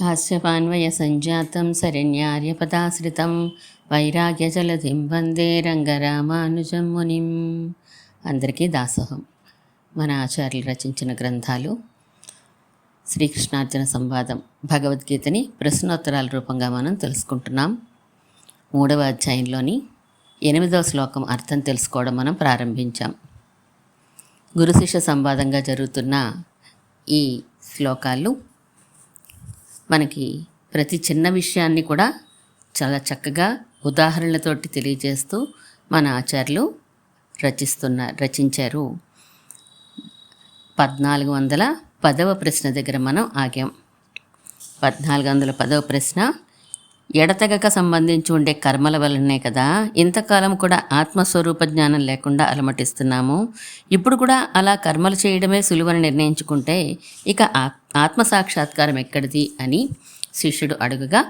కాశ్యపాన్వయ काश्यपान्वयसञ्जातं शरण्यार्यपदाश्रितं వైరాగ్యజలధిం వందే రంగరామానుజం మునిం అందరికీ దాసోహం. మన ఆచార్యులు రచించిన గ్రంథాలు శ్రీకృష్ణార్జున సంవాదం భగవద్గీతని ప్రశ్నోత్తరాల రూపంగా మనం తెలుసుకుంటున్నాం. మూడవ అధ్యాయంలోని ఎనిమిదవ శ్లోకం అర్థం తెలుసుకోవడం మనం ప్రారంభించాం. గురుశిష్య సంవాదంగా జరుగుతున్న ఈ శ్లోకాలు మనకి ప్రతి చిన్న విషయాన్ని కూడా చాలా చక్కగా ఉదాహరణలతోటి తెలియజేస్తూ మన ఆచార్యులు రచిస్తున్న రచించారు. పద్నాలుగు వందల పదవ ప్రశ్న దగ్గర మనం ఆగాం. పద్నాలుగు వందల పదవ ప్రశ్న ఎడతెగక సంబంధించి ఉండే కర్మల వలనే కదా ఇంతకాలం కూడా ఆత్మస్వరూప జ్ఞానం లేకుండా అలమటిస్తున్నాము. ఇప్పుడు కూడా అలా కర్మలు చేయడమే సులువని నిర్ణయించుకుంటే ఇక ఆత్- ఆత్మ సాక్షాత్కారం ఎక్కడిది అని శిష్యుడు అడుగగా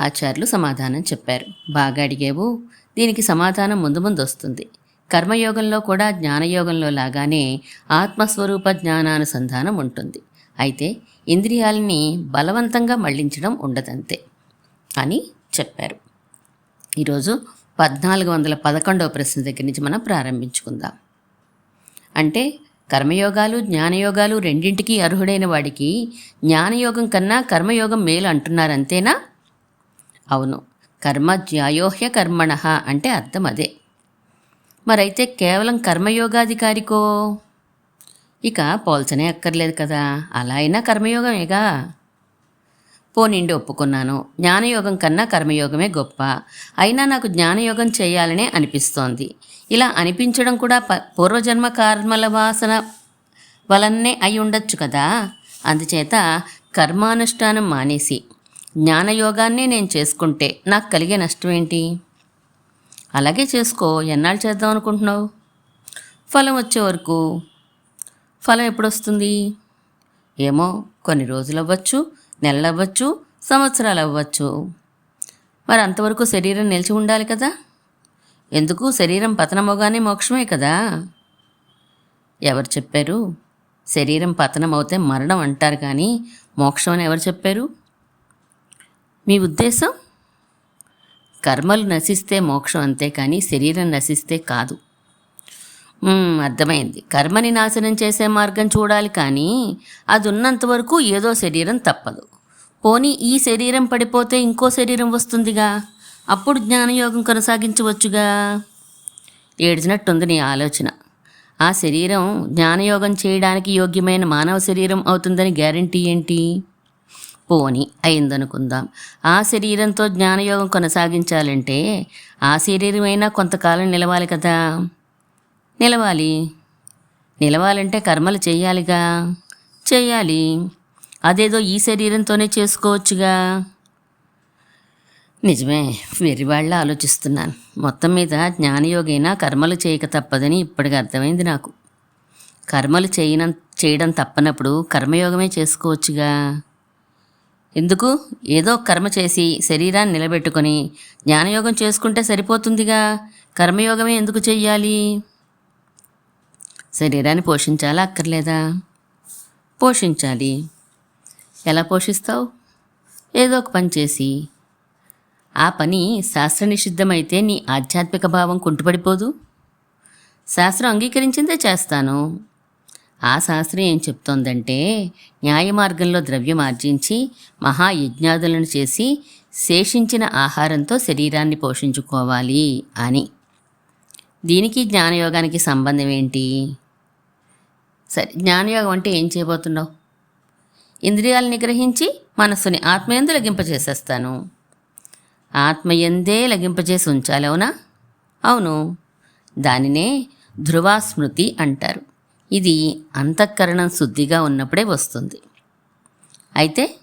ఆచార్యులు సమాధానం చెప్పారు. బాగా అడిగేవు దీనికి సమాధానం ముందు ముందు వస్తుంది. కర్మయోగంలో కూడా జ్ఞానయోగంలో లాగానే ఆత్మస్వరూప జ్ఞానానుసంధానం ఉంటుంది. అయితే ఇంద్రియాలని బలవంతంగా మళ్ళించడం ఉండదంతే. అని చెప్పారు. ఈరోజు పద్నాలుగు వందల పదకొండవ ప్రశ్న దగ్గర నుంచి మనం ప్రారంభించుకుందాం. అంటే కర్మయోగాలు జ్ఞానయోగాలు రెండింటికి అర్హుడైన వాడికి జ్ఞానయోగం కన్నా కర్మయోగం మేలు అంటున్నారు అంతేనా? అవును. కర్మ జ్యాయోహ్య కర్మణ అంటే అర్థం అదే. మరైతే కేవలం కర్మయోగాధికారికో? ఇక పోల్చనే అక్కర్లేదు కదా. అలా అయినా కర్మయోగమేగా? పోనిండి ఒప్పుకున్నాను. జ్ఞానయోగం కన్నా కర్మయోగమే గొప్ప. అయినా నాకు జ్ఞానయోగం చేయాలనే అనిపిస్తోంది. ఇలా అనిపించడం కూడా ప పూర్వజన్మ కర్మల వాసన వలనే అయి ఉండొచ్చు కదా? అందుచేత కర్మానుష్ఠానం మానేసి జ్ఞానయోగాన్నే నేను చేసుకుంటే నాకు కలిగే నష్టం ఏంటి అలాగే చేసుకో. ఎన్నాళ్ళు చేద్దాం అనుకుంటున్నావు? ఫలం వచ్చే వరకు. ఫలం ఎప్పుడు వస్తుంది ఏమో కొన్ని రోజులు అవ్వచ్చు నెలలు అవ్వచ్చు సంవత్సరాలు అవ్వచ్చు మరి అంతవరకు శరీరం నిలిచి ఉండాలి కదా? ఎందుకు? శరీరం పతనమవగానే మోక్షమే కదా? ఎవరు చెప్పారు? శరీరం పతనం అవుతే మరణం అంటారు కానీ మోక్షం అని ఎవరు చెప్పారు? మీ ఉద్దేశం? కర్మలు నశిస్తే మోక్షం అంతే కానీ శరీరం నశిస్తే కాదు. అర్థమైంది. కర్మని నాశనం చేసే మార్గం చూడాలి కానీ అది ఉన్నంత వరకు ఏదో శరీరం తప్పదు. పోనీ ఈ శరీరం పడిపోతే ఇంకో శరీరం వస్తుందిగా? అప్పుడు జ్ఞానయోగం కొనసాగించవచ్చుగా? ఏడ్చినట్టుంది నీ ఆలోచన. ఆ శరీరం జ్ఞానయోగం చేయడానికి యోగ్యమైన మానవ శరీరం అవుతుందని గ్యారంటీ ఏంటి? పోని అయిందనుకుందాం. ఆ శరీరంతో జ్ఞానయోగం కొనసాగించాలంటే ఆ శరీరమైనా కొంతకాలం నిలవాలి కదా? నిలవాలి. నిలవాలంటే కర్మలు చేయాలిగా. చేయాలి. అదేదో ఈ శరీరంతోనే చేసుకోవచ్చుగా. నిజమే వెర్రివాళ్ళ ఆలోచిస్తున్నాను. మొత్తం మీద జ్ఞానయోగైనా కర్మలు చేయక తప్పదని ఇప్పటికి అర్థమైంది నాకు. కర్మలు చేయన చేయడం తప్పనప్పుడు కర్మయోగమే చేసుకోవచ్చుగా. ఎందుకు? ఏదో కర్మ చేసి శరీరాన్ని నిలబెట్టుకొని జ్ఞానయోగం చేసుకుంటే సరిపోతుందిగా. కర్మయోగమే ఎందుకు చెయ్యాలి? శరీరాన్ని పోషించాలా అక్కర్లేదా? పోషించాలి. ఎలా పోషిస్తావు? ఏదో ఒక పని చేసి. ఆ పని శాస్త్ర నిషిద్ధమైతే నీ ఆధ్యాత్మిక భావం కుంటుపడిపోదు. శాస్త్రం అంగీకరించిందే చేస్తాను. ఆ శాస్త్రం ఏం చెప్తోందంటే న్యాయ మార్గంలో ద్రవ్యం ఆర్జించి మహాయజ్ఞాదులను చేసి శేషించిన ఆహారంతో శరీరాన్ని పోషించుకోవాలి అని. దీనికి జ్ఞానయోగానికి సంబంధం ఏంటి? సరే జ్ఞానయోగం అంటే ఏం చేయబోతున్నావు? ఇంద్రియాలు నిగ్రహించి మనస్సుని ఆత్మయందు లగింపజేసేస్తాను. ఆత్మయందే లగింపజేసి ఉంచాలి అవునా? అవును. దానినే ధ్రువాస్మృతి అంటారు. ఇది అంతఃకరణం శుద్ధిగా ఉన్నప్పుడే వస్తుంది. అయితే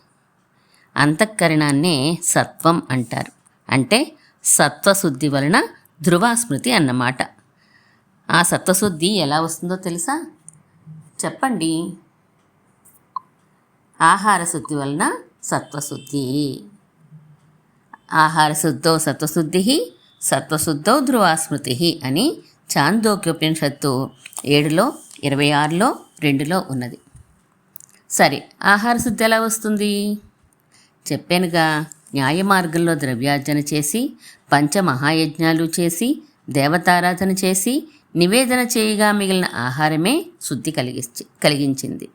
అంతఃకరణాన్నే సత్వం అంటారు. అంటే సత్వశుద్ధి వలన ధ్రువాస్మృతి అన్నమాట. ఆ సత్వశుద్ధి ఎలా వస్తుందో తెలుసా? చెప్పండి. ఆహార శుద్ధి వలన సత్వశుద్ధి. ఆహార శుద్ధో సత్వశుద్ధి సత్వశుద్ధో ధ్రువాస్మృతి అని చాందోక్యోపనిషత్తు ఏడులో ఇరవై ఆరులో రెండులో ఉన్నది. సరే ఆహార శుద్ధి ఎలా వస్తుంది? చెప్పానుగా న్యాయ మార్గంలో ద్రవ్యార్జన చేసి పంచమహాయజ్ఞాలు చేసి దేవతారాధన చేసి నివేదన చేయగా మిగిలిన ఆహారమే శుద్ధి కలిగించి కలిగించింది.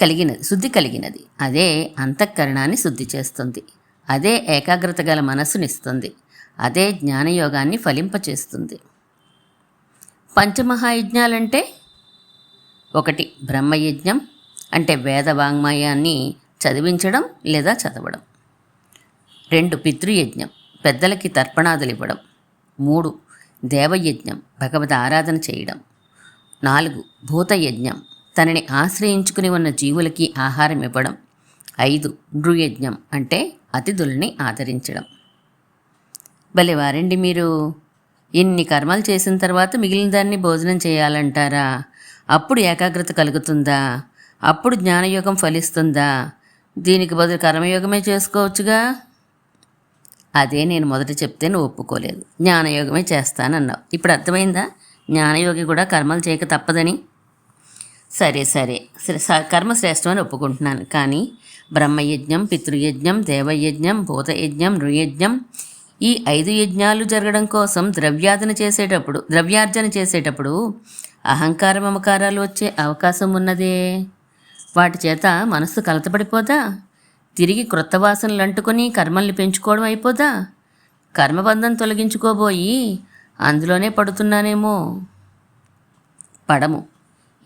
కలిగినది శుద్ధి కలిగినది. అదే అంతఃకరణాన్ని శుద్ధి చేస్తుంది. అదే ఏకాగ్రత గల మనస్సునిస్తుంది. అదే జ్ఞానయోగాన్ని ఫలింపచేస్తుంది. పంచమహాయజ్ఞాలంటే ఒకటి బ్రహ్మయజ్ఞం అంటే వేద వాంగ్మయాన్ని చదివించడం లేదా చదవడం. రెండు పితృయజ్ఞం పెద్దలకి తర్పణాదులు ఇవ్వడం మూడు దేవయజ్ఞం భగవద్ ఆరాధన చేయడం. నాలుగు భూతయజ్ఞం తనని ఆశ్రయించుకుని ఉన్న జీవులకి ఆహారం ఇవ్వడం. ఐదు నృయజ్ఞం అంటే అతిథుల్ని ఆదరించడం. భలే వారండి మీరు. ఇన్ని కర్మలు చేసిన తర్వాత మిగిలిన దాన్ని భోజనం చేయాలంటారా? అప్పుడు ఏకాగ్రత కలుగుతుందా? అప్పుడు జ్ఞానయోగం ఫలిస్తుందా? దీనికి బదులు కర్మయోగమే చేసుకోవచ్చుగా? అదే నేను మొదట చెప్తే నువ్వు ఒప్పుకోలేదు. జ్ఞానయోగమే చేస్తానన్నావు. ఇప్పుడు అర్థమైందా? జ్ఞానయోగి కూడా కర్మలు చేయక తప్పదని? సరే సరే. స- కర్మ శ్రేష్టమని ఒప్పుకుంటున్నాను. కానీ బ్రహ్మయజ్ఞం పితృయజ్ఞం దేవయజ్ఞం భూతయజ్ఞం నృయజ్ఞం ఈ ఐదు యజ్ఞాలు జరగడం కోసం ద్రవ్యార్జన చేసేటప్పుడు ద్రవ్యార్జన చేసేటప్పుడు అహంకార మమకారాలు వచ్చే అవకాశం ఉన్నదే. వాటి చేత మనస్సు కలతపడిపోదా? తిరిగి క్రొత్త వాసనలు అంటుకొని కర్మల్ని పెంచుకోవడం అయిపోదా? కర్మబంధం తొలగించుకోబోయి అందులోనే పడుతున్నానేమో. పడము.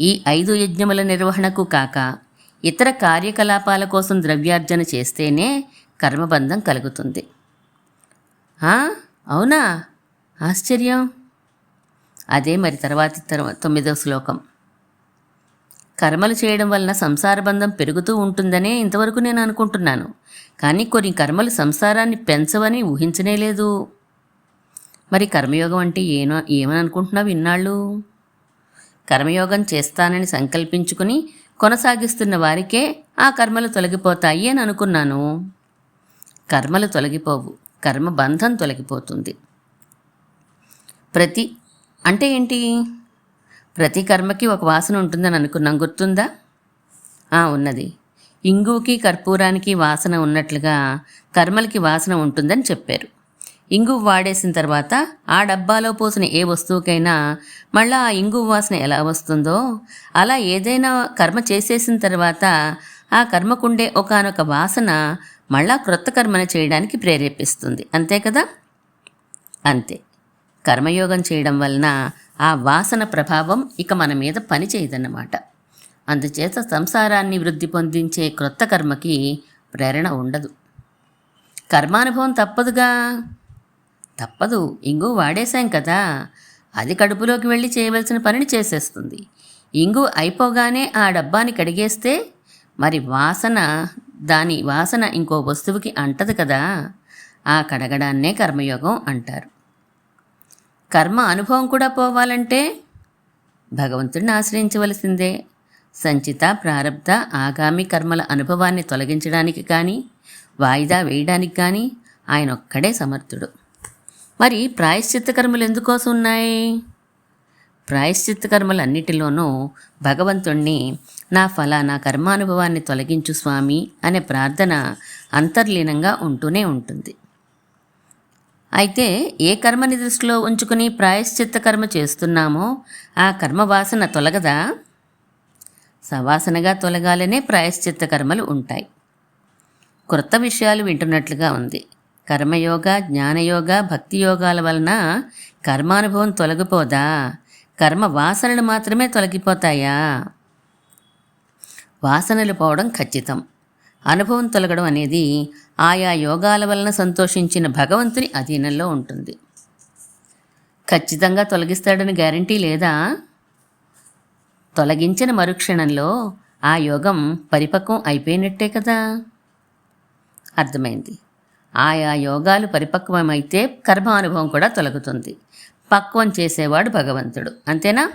ఈ ఐదు యజ్ఞముల నిర్వహణకు కాక ఇతర కార్యకలాపాల కోసం ద్రవ్యార్జన చేస్తేనే కర్మబంధం కలుగుతుంది. అవునా? ఆశ్చర్యం. అదే మరి తర్వాతి తర్వా తొమ్మిదవ శ్లోకం. కర్మలు చేయడం వలన సంసార బంధం పెరుగుతూ ఉంటుందనే ఇంతవరకు నేను అనుకుంటున్నాను. కానీ కొన్ని కర్మలు సంసారాన్ని పెంచవని ఊహించనే లేదు. మరి కర్మయోగం అంటే ఏనో ఏమని అనుకుంటున్నావు ఇన్నాళ్ళు? కర్మయోగం చేస్తానని సంకల్పించుకుని కొనసాగిస్తున్న వారికే ఆ కర్మలు తొలగిపోతాయి అని అనుకున్నాను. కర్మలు తొలగిపోవు కర్మ బంధం తొలగిపోతుంది. ప్రతి అంటే ఏంటి? ప్రతి కర్మకి ఒక వాసన ఉంటుందని అనుకున్నాం. గుర్తుందా? ఆ, ఉన్నది. ఇంగుకి కర్పూరానికి వాసన ఉన్నట్లుగా కర్మలకి వాసన ఉంటుందని చెప్పారు. ఇంగు వాడేసిన తర్వాత ఆ డబ్బాలో పోసిన ఏ వస్తువుకైనా మళ్ళీ ఆ ఇంగు వాసన ఎలా వస్తుందో అలా ఏదైనా కర్మ చేసేసిన తర్వాత ఆ కర్మకుండే ఒకానొక వాసన మళ్ళా క్రొత్త కర్మను చేయడానికి ప్రేరేపిస్తుంది. అంతే కదా? అంతే. కర్మయోగం చేయడం వలన ఆ వాసన ప్రభావం ఇక మన మీద పని చేయదన్నమాట అందుచేత సంసారాన్ని వృద్ధి పొందించే క్రొత్త కర్మకి ప్రేరణ ఉండదు. కర్మానుభవం తప్పదుగా? తప్పదు. ఇంగు వాడేశాం కదా. అది కడుపులోకి వెళ్ళి చేయవలసిన పనిని చేసేస్తుంది. ఇంగు అయిపోగానే ఆ డబ్బాని కడిగేస్తే మరి వాసన దాని వాసన ఇంకో వస్తువుకి అంటదు కదా. ఆ కడగడాన్నే కర్మయోగం అంటారు. కర్మ అనుభవం కూడా పోవాలంటే భగవంతుడిని ఆశ్రయించవలసిందే. సంచిత ప్రారబ్ధ ఆగామి కర్మల అనుభవాన్ని తొలగించడానికి కానీ వాయిదా వేయడానికి కానీ ఆయన ఒక్కడే సమర్థుడు. మరి ప్రాయశ్చిత్త కర్మలు ఎందుకోసం ఉన్నాయి? ప్రాయశ్చిత్త కర్మలన్నిటిలోనూ భగవంతుణ్ణి నా ఫలానా కర్మానుభవాన్ని తొలగించు స్వామి అనే ప్రార్థన అంతర్లీనంగా ఉంటూనే ఉంటుంది. అయితే ఏ కర్మని దృష్టిలో ఉంచుకుని ప్రాయశ్చిత్త కర్మ చేస్తున్నామో ఆ కర్మ వాసన తొలగదా? సవాసనగా తొలగాలనే ప్రాయశ్చిత్త కర్మలు ఉంటాయి. క్రొత్త విషయాలు వింటున్నట్లుగా ఉంది. కర్మయోగ జ్ఞానయోగ భక్తి యోగాల వలన కర్మానుభవం తొలగిపోదా? కర్మ వాసనలు మాత్రమే తొలగిపోతాయా? వాసనలు పోవడం ఖచ్చితం. అనుభవం తొలగడం అనేది ఆయా యోగాల వలన సంతోషించిన భగవంతుని అధీనంలో ఉంటుంది. ఖచ్చితంగా తొలగిస్తాడని గ్యారంటీ లేదా? తొలగించిన మరుక్షణంలో ఆ యోగం పరిపక్వం అయిపోయినట్టే కదా? అర్థమైంది. ఆయా యోగాలు పరిపక్వమైతే కర్మానుభవం కూడా తొలగుతుంది. పక్వం చేసేవాడు భగవంతుడు. అంతేనా?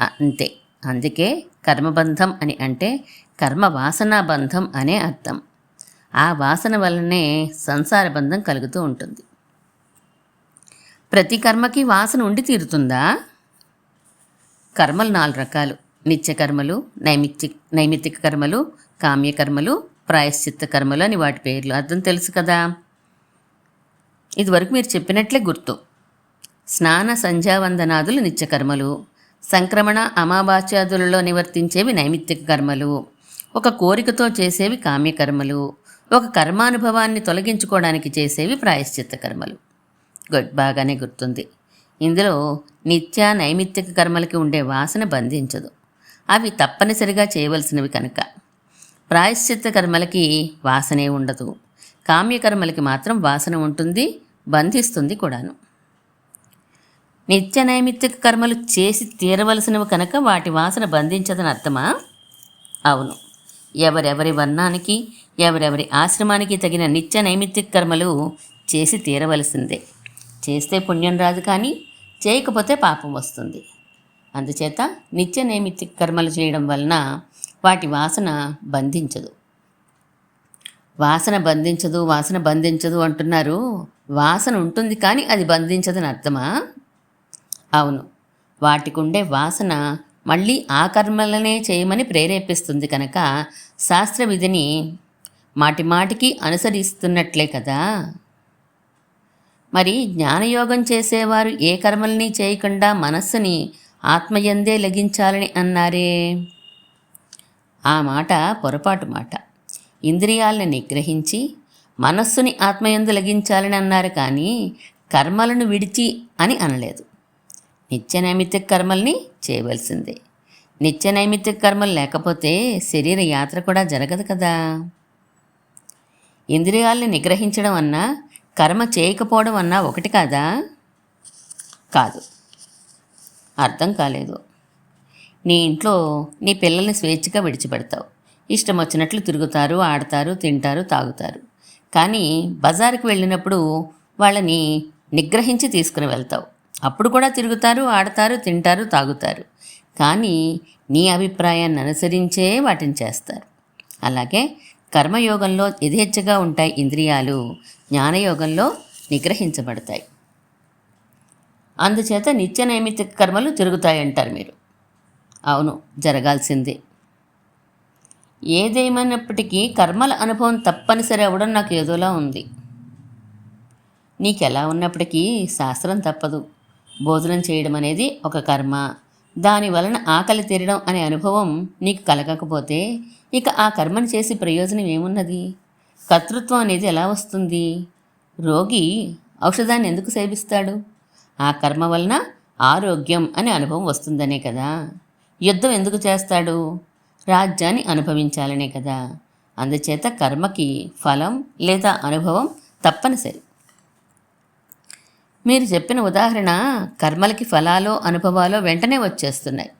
అంతే. అందుకే కర్మబంధం అని అంటే కర్మ వాసనా బంధం అనే అర్థం. ఆ వాసన వల్లనే సంసార బంధం కలుగుతూ ఉంటుంది. ప్రతి కర్మకి వాసన ఉండి తీరుతుందా? కర్మలు నాలుగు రకాలు. నిత్య కర్మలు నైమిత్తిక నైమిత్తిక కర్మలు కామ్యకర్మలు ప్రాయశ్చిత్త కర్మలు అని వాటి పేర్లు. అర్థం తెలుసు కదా? ఇదివరకు మీరు చెప్పినట్లే గుర్తు. స్నాన సంధ్యావందనాదులు నిత్యకర్మలు సంక్రమణ అమావాస్యాదులలో నివర్తించేవి నైమిత్తిక కర్మలు. ఒక కోరికతో చేసేవి కామ్యకర్మలు ఒక కర్మానుభవాన్ని తొలగించుకోవడానికి చేసేవి ప్రాయశ్చిత్త కర్మలు. గుడ్. బాగానే గుర్తుంది. ఇందులో నిత్య నైమిత్తిక కర్మలకి ఉండే వాసన బంధించదు. అవి తప్పనిసరిగా చేయవలసినవి కనుక. ప్రాయశ్చిత్త కర్మలకి వాసనే ఉండదు. కామ్యకర్మలకి మాత్రం వాసన ఉంటుంది బంధిస్తుంది కూడాను. నిత్య నైమిత్తిక కర్మలు చేసి తీరవలసినవి కనుక వాటి వాసన బంధించదని అర్థమా? అవును. ఎవరెవరి వర్ణానికి ఎవరెవరి ఆశ్రమానికి తగిన నిత్య నైమిత్తిక కర్మలు చేసి తీరవలసిందే. చేస్తే పుణ్యం రాదు కానీ చేయకపోతే పాపం వస్తుంది. అందుచేత నిత్య నైమిత్తిక కర్మలు చేయడం వలన వాటి వాసన బంధించదు. వాసన బంధించదు వాసన బంధించదు అంటున్నారు. వాసన ఉంటుంది కానీ అది బంధించదని అర్థమా? అవును. వాటికుండే వాసన మళ్ళీ ఆ కర్మలనే చేయమని ప్రేరేపిస్తుంది కనుక శాస్త్ర విధిని మాటి మాటికి అనుసరిస్తున్నట్లే కదా. మరి జ్ఞానయోగం చేసేవారు ఏ కర్మల్ని చేయకుండా మనస్సుని ఆత్మయందే లగించాలని అన్నారే? ఆ మాట పొరపాటు మాట. ఇంద్రియాలను నిగ్రహించి మనస్సుని ఆత్మయందు లగించాలని అన్నారు కానీ కర్మలను విడిచి అని అనలేదు. నిత్య నైమిత్తిక కర్మల్ని చేయవలసిందే. నిత్య నైమిత్తిక కర్మలు లేకపోతే శరీర యాత్ర కూడా జరగదు కదా. ఇంద్రియాల్ని నిగ్రహించడం అన్నా కర్మ చేయకపోవడం అన్నా ఒకటి కాదా? కాదు. అర్థం కాలేదు. నీ ఇంట్లో నీ పిల్లల్ని స్వేచ్ఛగా విడిచిపెడతావు. ఇష్టం వచ్చినట్లు తిరుగుతారు ఆడతారు తింటారు తాగుతారు. కానీ బజారుకి వెళ్ళినప్పుడు వాళ్ళని నిగ్రహించి తీసుకుని వెళ్తావు. అప్పుడు కూడా తిరుగుతారు ఆడతారు తింటారు తాగుతారు. కానీ నీ అభిప్రాయాన్ని అనుసరించే వాటిని చేస్తారు. అలాగే కర్మయోగంలో యథేచ్ఛగా ఉంటాయి ఇంద్రియాలు జ్ఞానయోగంలో నిగ్రహించబడతాయి. అందుచేత నిత్య నైమిత్తిక కర్మలు జరుగుతాయంటారు మీరు. అవును జరగాల్సిందే. ఏదేమైనప్పటికీ కర్మల అనుభవం తప్పనిసరి అవ్వడం నాకు ఏదోలా ఉంది. నీకెలా ఉన్నప్పటికీ శాస్త్రం తప్పదు. భోజనం చేయడం అనేది ఒక కర్మ. దాని వలన ఆకలి తీరడం అనే అనుభవం నీకు కలగకపోతే ఇక ఆ కర్మను చేసి ప్రయోజనం ఏమున్నది? కర్తృత్వం అనేది ఎలా వస్తుంది? రోగి ఔషధాన్ని ఎందుకు సేవిస్తాడు? ఆ కర్మ వలన ఆరోగ్యం అనే అనుభవం వస్తుందనే కదా. యుద్ధం ఎందుకు చేస్తాడు? రాజ్యాన్ని అనుభవించాలనే కదా. అందుచేత కర్మకి ఫలం లేదా అనుభవం తప్పనిసరి. మీరు చెప్పిన ఉదాహరణ కర్మలకి ఫలాలో అనుభవాలో వెంటనే వచ్చేస్తున్నాయి.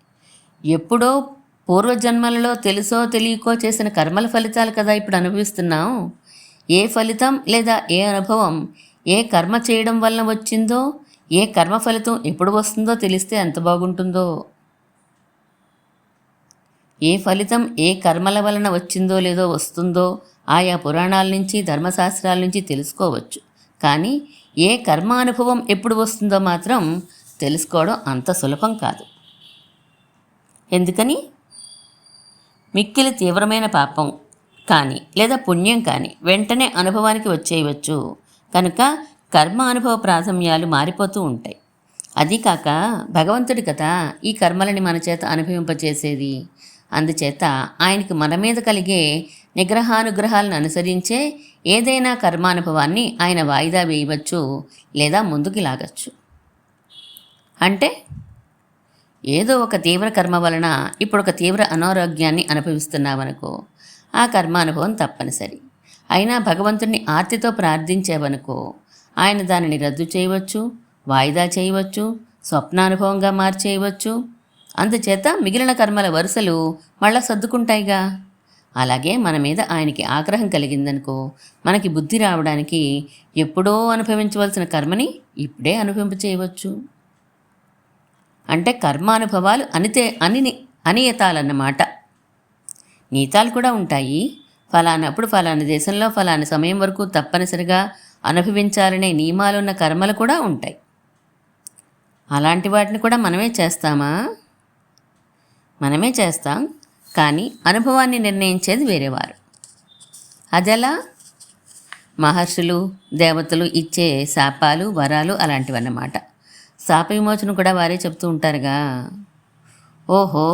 ఎప్పుడో పూర్వజన్మలలో తెలుసో తెలియకో చేసిన కర్మల ఫలితాలు కదా ఇప్పుడు అనుభవిస్తున్నాం. ఏ ఫలితం లేదా ఏ అనుభవం ఏ కర్మ చేయడం వలన వచ్చిందో ఏ కర్మ ఫలితం ఎప్పుడు వస్తుందో తెలిస్తే ఎంత బాగుంటుందో. ఏ ఫలితం ఏ కర్మల వలన వచ్చిందో లేదో వస్తుందో ఆయా పురాణాల నుంచి ధర్మశాస్త్రాల నుంచి తెలుసుకోవచ్చు. కానీ ఏ కర్మానుభవం ఎప్పుడు వస్తుందో మాత్రం తెలుసుకోవడం అంత సులభం కాదు. ఎందుకని? మిక్కిలి తీవ్రమైన పాపం కానీ లేదా పుణ్యం కానీ వెంటనే అనుభవానికి వచ్చేయవచ్చు. కనుక కర్మ అనుభవ ప్రాథమ్యాలు మారిపోతూ ఉంటాయి. అది కాక భగవంతుడి కదా ఈ కర్మలని మన చేత అనుభవింపచేసేది. అందుచేత ఆయనకి మన మీద కలిగే నిగ్రహానుగ్రహాలను అనుసరించే ఏదైనా కర్మానుభవాన్ని ఆయన వాయిదా వేయవచ్చు లేదా ముందుకు లాగచ్చు. అంటే ఏదో ఒక తీవ్ర కర్మ వలన ఇప్పుడు ఒక తీవ్ర అనారోగ్యాన్ని అనుభవిస్తున్నావనుకో ఆ కర్మానుభవం తప్పనిసరి. అయినా భగవంతుణ్ణి ఆర్తితో ప్రార్థించేవనుకో ఆయన దానిని రద్దు చేయవచ్చు వాయిదా చేయవచ్చు స్వప్నానుభవంగా మార్చేయవచ్చు అందుచేత మిగిలిన కర్మల వరుసలు మళ్ళా సర్దుకుంటాయిగా. అలాగే మన మీద ఆయనకి ఆగ్రహం కలిగిందనుకో మనకి బుద్ధి రావడానికి ఎప్పుడో అనుభవించవలసిన కర్మని ఇప్పుడే అనుభవింపచేయవచ్చు అంటే కర్మానుభవాలు అనితే అని అనియతాలన్నమాట. నీతాలు కూడా ఉంటాయి. ఫలానప్పుడు ఫలాని దేశంలో ఫలాని సమయం వరకు తప్పనిసరిగా అనుభవించాలనే నియమాలున్న కర్మలు కూడా ఉంటాయి. అలాంటి వాటిని కూడా మనమే చేస్తామా? మనమే చేస్తాం కానీ అనుభవాన్ని నిర్ణయించేది వేరేవారు. అదెలా మహర్షులు దేవతలు ఇచ్చే శాపాలు వరాలు అలాంటివన్నమాట. శాప విమోచన కూడా వారే చెప్తూ ఉంటారుగా. ఓహో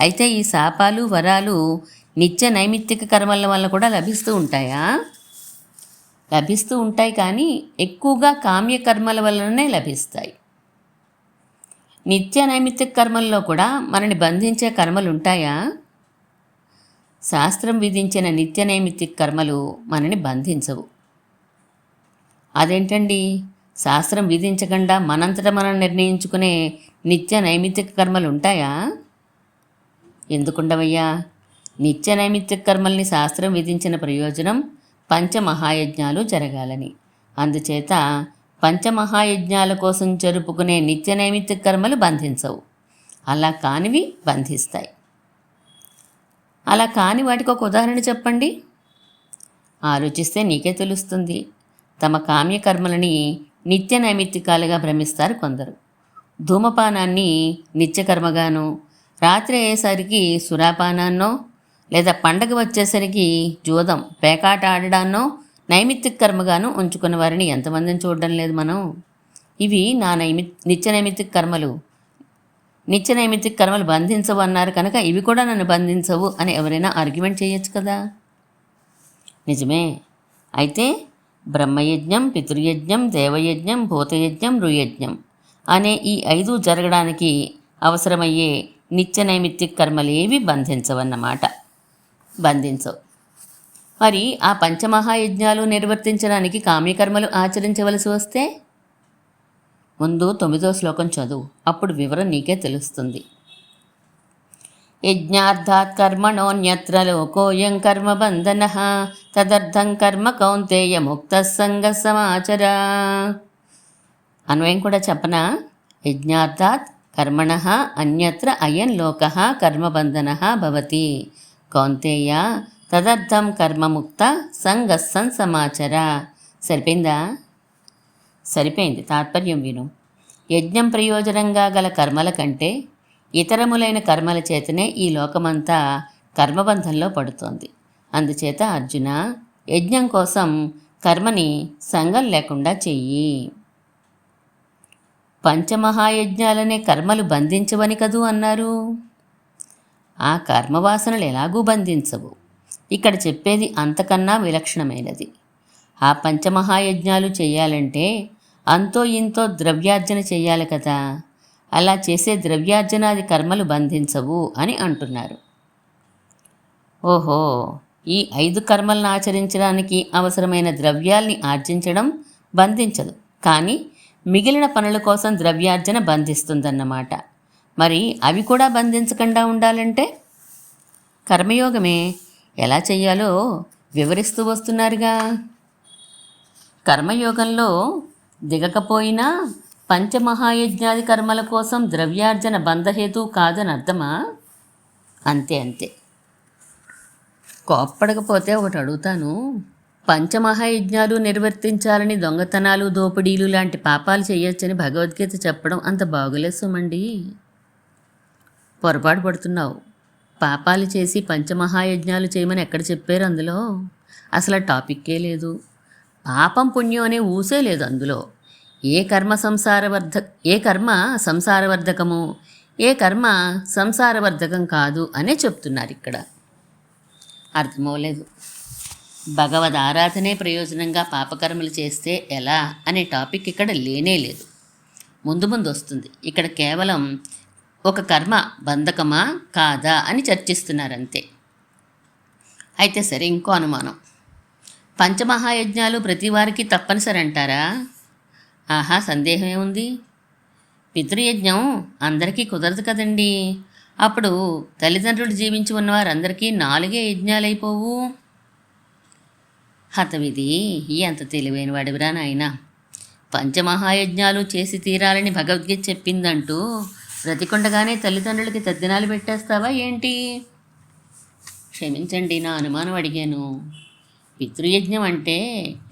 అయితే ఈ శాపాలు వరాలు నిత్య నైమిత్తిక కర్మల వల్ల కూడా లభిస్తూ ఉంటాయా? లభిస్తూ ఉంటాయి కానీ ఎక్కువగా కామ్యకర్మల వల్లనే లభిస్తాయి. నిత్య నైమిత్తిక కర్మల్లో కూడా మనని బంధించే కర్మలు ఉంటాయా? శాస్త్రం విధించిన నిత్య నైమిత్తిక కర్మలు మనని బంధించవు. అదేంటండి? శాస్త్రం విధించకుండా మనంతట మనం నిర్ణయించుకునే నిత్య నైమిత్తిక కర్మలు ఉంటాయా? ఎందుకుండవయ్యా? నిత్య నైమిత్తిక కర్మల్ని శాస్త్రం విధించిన ప్రయోజనం పంచమహాయజ్ఞాలు జరగాలని. అందుచేత పంచమహాయజ్ఞాల కోసం జరుపుకునే నిత్య నైమిత్తిక కర్మలు బంధించవు. అలా కానివి బంధిస్తాయి. అలా కాని వాటికి ఒక ఉదాహరణ చెప్పండి. ఆలోచిస్తే నీకే తెలుస్తుంది. తమ కామ్యకర్మలని నిత్య నైమిత్తికాలుగా భ్రమిస్తారు కొందరు. ధూమపానాన్ని నిత్యకర్మగాను రాత్రి అయ్యేసరికి సురాపానాన్నో లేదా పండగ వచ్చేసరికి జూదం పేకాట ఆడడాన్నో నైమిత్తిక కర్మగాను ఉంచుకున్న వారిని ఎంతమందిని చూడడం లేదు మనం? ఇవి నా నైమి నిత్య నైమిత్తిక కర్మలు. నిత్య నైమిత్తిక కర్మలు బంధించవు అన్నారు కనుక ఇవి కూడా నన్ను బంధించవు అని ఎవరైనా ఆర్గ్యుమెంట్ చేయొచ్చు కదా? నిజమే. అయితే బ్రహ్మయజ్ఞం పితృయజ్ఞం దేవయజ్ఞం భూతయజ్ఞం రుయజ్ఞం అనే ఈ ఐదు జరగడానికి అవసరమయ్యే నిత్య నైమిత్తిక కర్మలేవి బంధించవన్నమాట. బంధించవు. మరి ఆ పంచమహాయజ్ఞాలు నిర్వర్తించడానికి కామ్యకర్మలు ఆచరించవలసి వస్తే? ముందు తొమ్మిదో శ్లోకం చదువు. అప్పుడు వివరం నీకే తెలుస్తుంది. యజ్ఞార్థాత్ కర్మణోన్యత్ర లోకోయం కర్మ బంధన. తదర్థం కర్మ కౌంతేయ ముక్త సంగ సమాచర. అన్వయం కూడా చెప్పనా? యజ్ఞార్థాత్ కర్మణ అన్యత్ర అయం లోక కర్మబంధన భవతి. కౌంతేయ తదర్థం కర్మముక్త సంగస్సన్ సమాచర. సరిపోయిందా? సరిపోయింది. తాత్పర్యం విను. యజ్ఞం ప్రయోజనంగా గల కర్మల కంటే ఇతరములైన కర్మల చేతనే ఈ లోకమంతా కర్మబంధంలో పడుతోంది. అందుచేత అర్జున యజ్ఞం కోసం కర్మని సంగం లేకుండా చెయ్యి. పంచమహాయజ్ఞాలనే కర్మలు బంధించవని కదూ అన్నారు? ఆ కర్మవాసనలు ఎలాగూ బంధించవు. ఇక్కడ చెప్పేది అంతకన్నా విలక్షణమైనది. ఆ పంచమహాయజ్ఞాలు చేయాలంటే అంతో ఇంతో ద్రవ్యార్జన చేయాలి కదా. అలా చేసే ద్రవ్యార్జనాది కర్మలు బంధించవు అని అంటున్నారు. ఓహో ఈ ఐదు కర్మలను ఆచరించడానికి అవసరమైన ద్రవ్యాల్ని ఆర్జించడం బంధించదు. కానీ మిగిలిన పనుల కోసం ద్రవ్యార్జన బంధిస్తుందన్నమాట. మరి అవి కూడా బంధించకుండా ఉండాలంటే? కర్మయోగమే. ఎలా చెయ్యాలో వివరిస్తూ వస్తున్నారుగా. కర్మయోగంలో దిగకపోయినా పంచమహాయజ్ఞాది కర్మల కోసం ద్రవ్యార్జన బంధహేతు కాదని అర్థమా? అంతే అంతే. కోప్పడకపోతే ఒకటి అడుగుతాను. పంచమహాయజ్ఞాలు నిర్వర్తించాలని దొంగతనాలు దోపిడీలు లాంటి పాపాలు చేయొచ్చని భగవద్గీత చెప్పడం అంత బాగులేదు సుమండి. పొరపాటు పడుతున్నావు. పాపాలు చేసి పంచమహాయజ్ఞాలు చేయమని ఎక్కడ చెప్పారు అందులో? అసలు టాపిక్కే లేదు. పాపం పుణ్యం అనే ఊసే లేదు అందులో. ఏ కర్మ సంసారవర్ధ ఏ కర్మ సంసారవర్ధకము? ఏ కర్మ సంసారవర్ధకం కాదు అనే చెప్తున్నారు ఇక్కడ. అర్థమవలేదు భగవద్ ఆరాధనే ప్రయోజనంగా పాపకర్మలు చేస్తే ఎలా అనే టాపిక్ ఇక్కడ లేనే లేదు. ముందు ముందు వస్తుంది. ఇక్కడ కేవలం ఒక కర్మ బంధకమా? కాదా? అని చర్చిస్తున్నారంతే. అయితే సరే ఇంకో అనుమానం. పంచమహాయజ్ఞాలు ప్రతి వారికి తప్పనిసరి అంటారా ఆహా సందేహం ఏముంది? పితృయజ్ఞం అందరికీ కుదరదు కదండి. అప్పుడు తల్లిదండ్రులు జీవించి ఉన్న వారందరికీ నాలుగే యజ్ఞాలైపోవు. హతవిధి ఎంత తెలివైన వాడివిరా నాయన. పంచమహాయజ్ఞాలు చేసి తీరాలని భగవద్గీత చెప్పిందంటూ బ్రతికుండగానే తల్లిదండ్రులకి తద్దినాలు పెట్టేస్తావా ఏంటి? క్షమించండి నా అనుమానం అడిగాను. పితృయజ్ఞం అంటే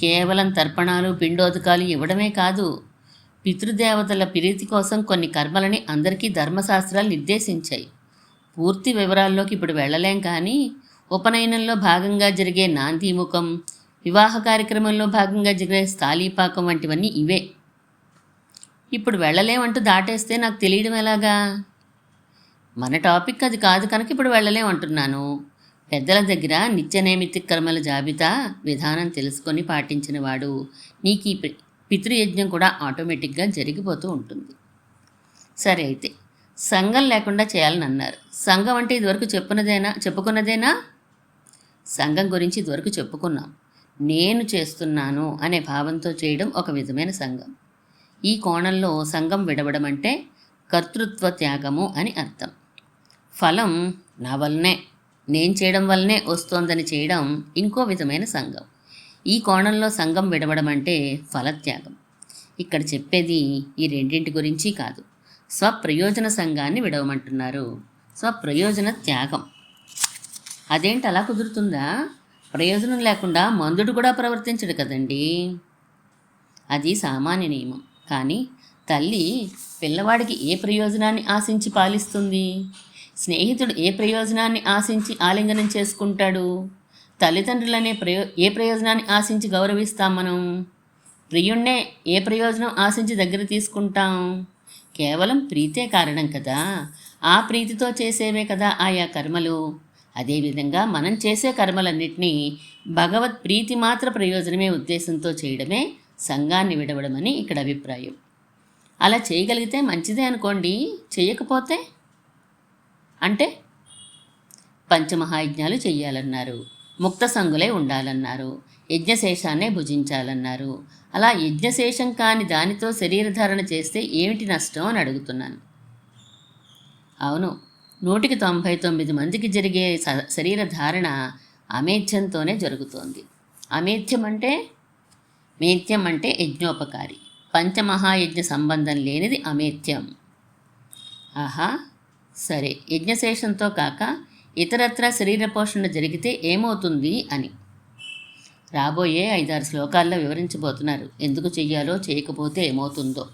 కేవలం తర్పణాలు పిండోదకాలు ఇవ్వడమే కాదు. పితృదేవతల ప్రీతి కోసం కొన్ని కర్మలని అందరికీ ధర్మశాస్త్రాలు నిర్దేశించాయి. పూర్తి వివరాల్లోకి ఇప్పుడు వెళ్ళలేం కానీ ఉపనయనంలో భాగంగా జరిగే నాందీముఖం వివాహ కార్యక్రమంలో భాగంగా జరిగే స్థాళీపాకం వంటివన్నీ ఇవే. ఇప్పుడు వెళ్ళలేమంటూ దాటేస్తే నాకు తెలియడం ఎలాగా? మన టాపిక్ అది కాదు కనుక ఇప్పుడు వెళ్ళలేమంటున్నాను. పెద్దల దగ్గర నిత్య నైమిత్తిక కర్మల జాబితా విధానం తెలుసుకొని పాటించిన వాడు నీకు ఈ పి- పితృయజ్ఞం కూడా ఆటోమేటిక్గా జరిగిపోతూ ఉంటుంది. సరే అయితే సంఘం లేకుండా చేయాలని అన్నారు సంఘం అంటే ఇదివరకు చెప్పుకున్నదేనా చెప్పుకున్నదేనా? సంఘం గురించి ఇదివరకు చెప్పుకున్నాం. నేను చేస్తున్నాను అనే భావంతో చేయడం ఒక విధమైన సంఘం. ఈ కోణంలో సంఘం విడవడం అంటే కర్తృత్వ త్యాగము అని అర్థం. ఫలం నా వల్లనే నేను చేయడం వల్లనే వస్తోందని చేయడం ఇంకో విధమైన సంఘం. ఈ కోణంలో సంఘం విడవడం అంటే ఫలత్యాగం. ఇక్కడ చెప్పేది ఈ రెండింటి గురించి కాదు. స్వప్రయోజన సంఘాన్ని విడవమంటున్నారు. స్వప్రయోజన త్యాగం. అదేంటి అలా కుదురుతుందా? ప్రయోజనం లేకుండా మందుడు కూడా ప్రవర్తించడు కదండి. అది సామాన్య నియమం. కానీ తల్లి పిల్లవాడికి ఏ ప్రయోజనాన్ని ఆశించి పాలిస్తుంది? స్నేహితుడు ఏ ప్రయోజనాన్ని ఆశించి ఆలింగనం చేసుకుంటాడు? తల్లిదండ్రులనే ప్రయో ఏ ప్రయోజనాన్ని ఆశించి గౌరవిస్తాం మనం? ప్రియుణ్ణే ఏ ప్రయోజనం ఆశించి దగ్గర తీసుకుంటాం? కేవలం ప్రీతే కారణం కదా. ఆ ప్రీతితో చేసేవే కదా ఆయా కర్మలు. అదేవిధంగా మనం చేసే కర్మలన్నింటినీ భగవత్ ప్రీతి మాత్ర ప్రయోజనమే ఉద్దేశంతో చేయడమే సంఘాన్ని విడవడమని ఇక్కడ అభిప్రాయం. అలా చేయగలిగితే మంచిదే అనుకోండి చేయకపోతే? అంటే? పంచమహాయజ్ఞాలు చెయ్యాలన్నారు ముక్త సంగులై ఉండాలన్నారు యజ్ఞశేషాన్నే భుజించాలన్నారు. అలా యజ్ఞశేషం కాని దానితో శరీరధారణ చేస్తే ఏమిటి నష్టం అని అడుగుతున్నాను. అవును నూటికి తొంభై తొమ్మిది మందికి జరిగే స- శరీర ధారణ అమేధ్యంతోనే జరుగుతోంది. అమేధ్యం అంటే మేత్యం అంటే యజ్ఞోపకారి. పంచమహాయజ్ఞ సంబంధం లేనిది అమేత్యం. ఆహా! సరే యజ్ఞశేషంతో కాక ఇతరత్ర శరీర పోషణ జరిగితే ఏమవుతుంది అని. రాబోయే ఐదారు శ్లోకాల్లో వివరించబోతున్నారు. ఎందుకు చెయ్యాలో చేయకపోతే ఏమవుతుందో.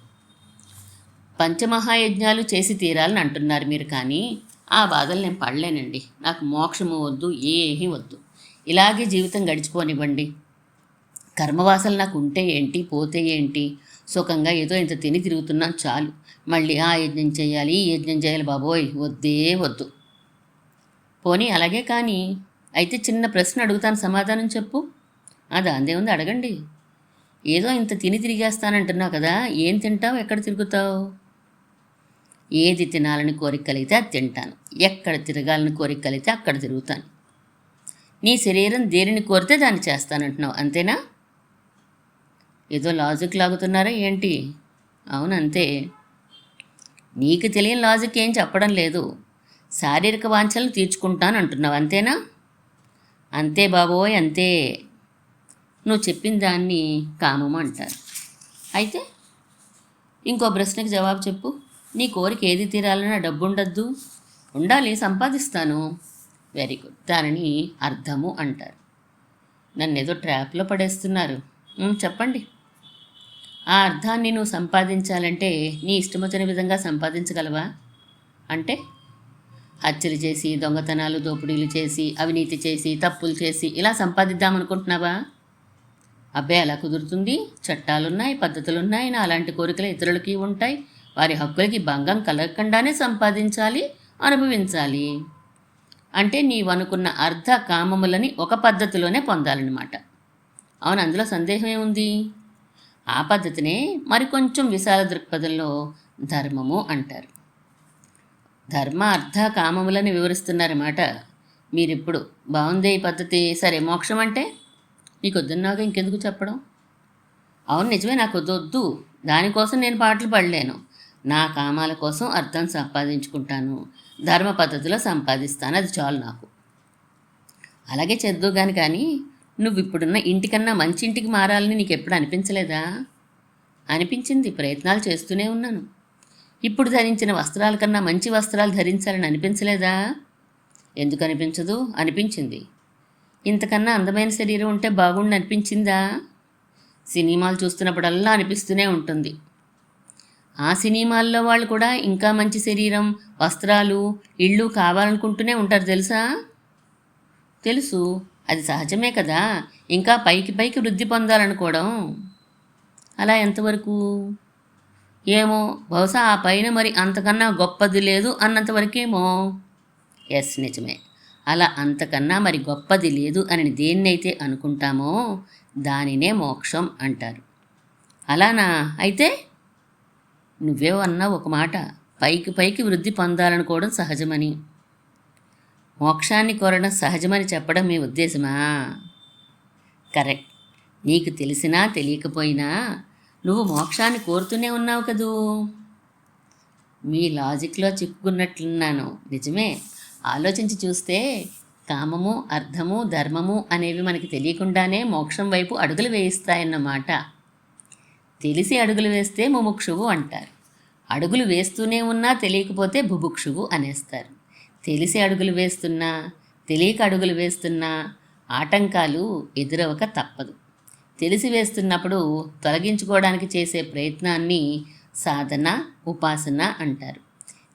పంచమహాయజ్ఞాలు చేసి తీరాలని అంటున్నారు మీరు కానీ ఆ బాధలు నేను పడలేనండి. నాకు మోక్షము వద్దు ఏమీ వద్దు. ఇలాగే జీవితం గడిచిపోనివ్వండి. కర్మవాసలు నాకు ఉంటే ఏంటి? పోతే ఏంటి? సుఖంగా ఏదో ఇంత తిని తిరుగుతున్నాను చాలు. మళ్ళీ ఆ యజ్ఞం చేయాలి ఈ యజ్ఞం చేయాలి బాబోయ్. వద్దే వద్దు. పోనీ అలాగే కానీ అయితే చిన్న ప్రశ్న అడుగుతాను సమాధానం చెప్పు. అది ఉంది అడగండి. ఏదో ఇంత తిని తిరిగేస్తానంటున్నావు కదా ఏం తింటావు? ఎక్కడ తిరుగుతావు? ఏది తినాలని కోరిక కలిగితే అది తింటాను. ఎక్కడ తిరగాలని కోరిక కలిగితే అక్కడ తిరుగుతాను. నీ శరీరం దేనిని కోరితే దాన్ని చేస్తానంటున్నావు అంతేనా? ఏదో లాజిక్ లాగుతున్నారా ఏంటి? అవునంతే. నీకు తెలియని లాజిక్ ఏం చెప్పడం లేదు. శారీరక వాంఛలను తీర్చుకుంటాను అంటున్నావు అంతేనా? అంతే బాబోయ్ అంతే. నువ్వు చెప్పిన దాన్ని కామము అంటారు. అయితే ఇంకో ప్రశ్నకి జవాబు చెప్పు. నీ కోరిక ఏది తీరాలన్నా డబ్బు ఉండద్దు ఉండాలి సంపాదిస్తాను. Very good. దానిని అర్థము అంటారు. నన్ను ఏదో ట్రాప్లో పడేస్తున్నారు. చెప్పండి. ఆ అర్థాన్ని నువ్వు సంపాదించాలంటే నీ ఇష్టం వచ్చిన విధంగా సంపాదించగలవా? అంటే హత్యలు చేసి దొంగతనాలు దోపిడీలు చేసి అవినీతి చేసి తప్పులు చేసి ఇలా సంపాదిద్దామనుకుంటున్నావా? అబ్బే అలా కుదురుతుంది. చట్టాలున్నాయి పద్ధతులున్నాయి. నా అలాంటి కోరికలు ఇతరులకి ఉంటాయి. వారి హక్కులకి భంగం కలగకుండానే సంపాదించాలి అనుభవించాలి. అంటే నీవు అనుకున్న అర్ధ కామములని ఒక పద్ధతిలోనే పొందాలన్నమాట. అవును అందులో సందేహం ఏముంది? ఆ పద్ధతినే మరికొంచెం విశాల దృక్పథంలో ధర్మము అంటారు. ధర్మ అర్థ కామములని వివరిస్తున్నారన్నమాట. మీరిప్పుడు బాగుందే ఈ పద్ధతి సరే మోక్షం అంటే? మీకు వద్దన్నాగా ఇంకెందుకు చెప్పడం? అవును నిజమే నాకు వద్దొద్దు దానికోసం నేను పాటలు పడలేను. నా కామాల కోసం అర్థం సంపాదించుకుంటాను. ధర్మ పద్ధతిలో సంపాదిస్తాను అది చాలు నాకు. అలాగే చేద్దు కానీ కానీ నువ్వు ఇప్పుడున్న ఇంటికన్నా మంచి ఇంటికి మారాలని నీకు ఎప్పుడు అనిపించలేదా? అనిపించింది. ప్రయత్నాలు చేస్తూనే ఉన్నాను. ఇప్పుడు ధరించిన వస్త్రాల కన్నా మంచి వస్త్రాలు ధరించాలని అనిపించలేదా? ఎందుకు అనిపించదు అనిపించింది. ఇంతకన్నా అందమైన శరీరం ఉంటే బాగుండి అనిపించిందా? సినిమాలు చూస్తున్నప్పుడల్లా అనిపిస్తూనే ఉంటుంది. ఆ సినిమాల్లో వాళ్ళు కూడా ఇంకా మంచి శరీరం వస్త్రాలు ఇళ్ళు కావాలనుకుంటూనే ఉంటారు తెలుసా? తెలుసు. అది సహజమే కదా. ఇంకా పైకి పైకి వృద్ధి పొందాలనుకోవడం. అలా ఎంతవరకు? ఏమో బహుశా ఆ పైన మరి అంతకన్నా గొప్పది లేదు అన్నంతవరకేమో. ఎస్ నిజమే. అలా అంతకన్నా మరి గొప్పది లేదు అని దేన్నైతే అనుకుంటామో దానినే మోక్షం అంటారు. అలానా? అయితే నువ్వే అన్నావు ఒక మాట పైకి పైకి వృద్ధి పొందాలనుకోవడం సహజమని. మోక్షాన్ని కోరడం సహజమని చెప్పడం మీ ఉద్దేశమా? కరెక్ట్. నీకు తెలిసినా తెలియకపోయినా నువ్వు మోక్షాన్ని కోరుతూనే ఉన్నావు కదూ? మీ లాజిక్లో చిక్కుకున్నట్లున్నాను. నిజమే. ఆలోచించి చూస్తే కామము అర్థము ధర్మము అనేవి మనకి తెలియకుండానే మోక్షం వైపు అడుగులు వేయిస్తాయన్నమాట. తెలిసి అడుగులు వేస్తే ముముక్షువు అంటారు. అడుగులు వేస్తూనే ఉన్నా తెలియకపోతే బుభుక్షువు అనేస్తారు. తెలిసి అడుగులు వేస్తున్నా తెలియక అడుగులు వేస్తున్నా ఆటంకాలు ఎదురవక తప్పదు. తెలిసి వేస్తున్నప్పుడు తొలగించుకోవడానికి చేసే ప్రయత్నాన్ని సాధన ఉపాసన అంటారు.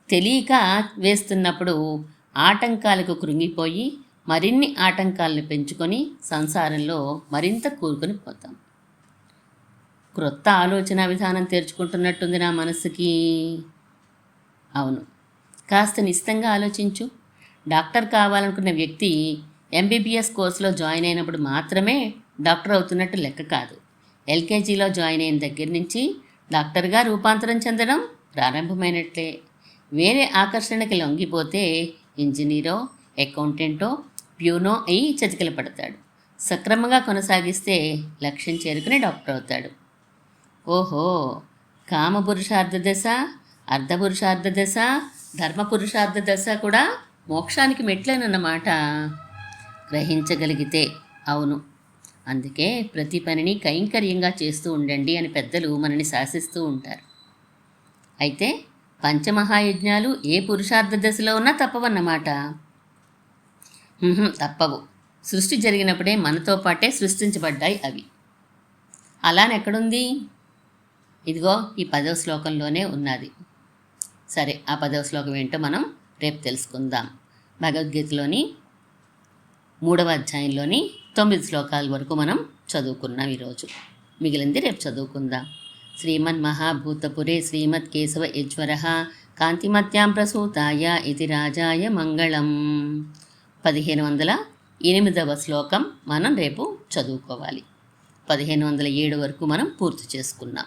తెలియక వేస్తున్నప్పుడు ఆటంకాలకు కృంగిపోయి మరిన్ని ఆటంకాలను పెంచుకొని సంసారంలో మరింత కూరుకొని పోతాం. క్రొత్త ఆలోచన విధానం తెరుచుకుంటున్నట్టుంది నా మనసుకి. అవును. కాస్త నిశ్చితంగా ఆలోచించు. డాక్టర్ కావాలనుకున్న వ్యక్తి ఎంబీబీఎస్ కోర్సులో జాయిన్ అయినప్పుడు మాత్రమే డాక్టర్ అవుతున్నట్టు లెక్క కాదు. ఎల్కేజీలో జాయిన్ అయిన దగ్గర నుంచి డాక్టర్గా రూపాంతరం చెందడం ప్రారంభమైనట్లే. వేరే ఆకర్షణకి లొంగిపోతే ఇంజనీరో అకౌంటెంటో ప్యూనో అయి చతికిల పడతాడు. సక్రమంగా కొనసాగిస్తే లక్ష్యం చేరుకుని డాక్టర్ అవుతాడు. ఓహో! కామ పురుషార్థ దశ అర్ధ పురుషార్థ దశ ధర్మ పురుషార్థ దశ కూడా మోక్షానికి మెట్లేనన్నమాట. గ్రహించగలిగితే అవును. అందుకే ప్రతి పనిని కైంకర్యంగా చేస్తూ ఉండండి అని పెద్దలు మనని శాసిస్తూ ఉంటారు. అయితే పంచమహాయజ్ఞాలు ఏ పురుషార్థ దశలో ఉన్నా తప్పవన్నమాట. తప్పవు. సృష్టి జరిగినప్పుడే మనతో పాటే సృష్టించబడ్డాయి అవి. అలానెక్కడుంది? ఇదిగో ఈ పదవ శ్లోకంలోనే ఉన్నది. సరే ఆ పదవ శ్లోకం ఏంటో మనం రేపు తెలుసుకుందాం. భగవద్గీతలోని మూడవ అధ్యాయంలోని తొమ్మిది శ్లోకాల వరకు మనం చదువుకున్నాం ఈరోజు. మిగిలింది రేపు చదువుకుందాం. శ్రీమన్ మహాభూతపురే శ్రీమద్ కేశవ యజ్వర కాంతిమత్యాం ప్రసూతాయ ఇది రాజాయ మంగళం. పదిహేను వందల ఎనిమిదవ శ్లోకం మనం రేపు చదువుకోవాలి. పదిహేను వందల ఏడు వరకు మనం పూర్తి చేసుకున్నాం